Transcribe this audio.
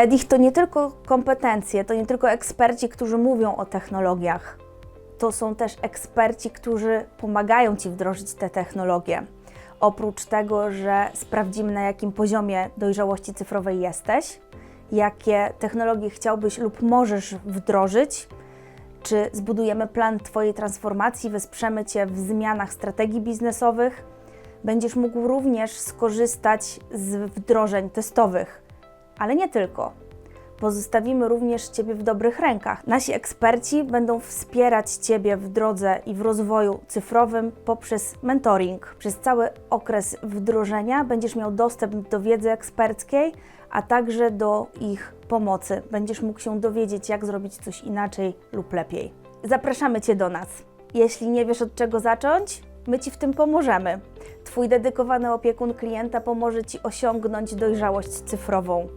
EDIH to nie tylko kompetencje, to nie tylko eksperci, którzy mówią o technologiach. To są też eksperci, którzy pomagają Ci wdrożyć te technologie. Oprócz tego, że sprawdzimy na jakim poziomie dojrzałości cyfrowej jesteś, jakie technologie chciałbyś lub możesz wdrożyć, czy zbudujemy plan Twojej transformacji, wesprzemy Cię w zmianach strategii biznesowych, będziesz mógł również skorzystać z wdrożeń testowych, ale nie tylko. Pozostawimy również Ciebie w dobrych rękach. Nasi eksperci będą wspierać Ciebie w drodze i w rozwoju cyfrowym poprzez mentoring. Przez cały okres wdrożenia będziesz miał dostęp do wiedzy eksperckiej, a także do ich pomocy. Będziesz mógł się dowiedzieć, jak zrobić coś inaczej lub lepiej. Zapraszamy Cię do nas. Jeśli nie wiesz od czego zacząć, my Ci w tym pomożemy. Twój dedykowany opiekun klienta pomoże Ci osiągnąć dojrzałość cyfrową.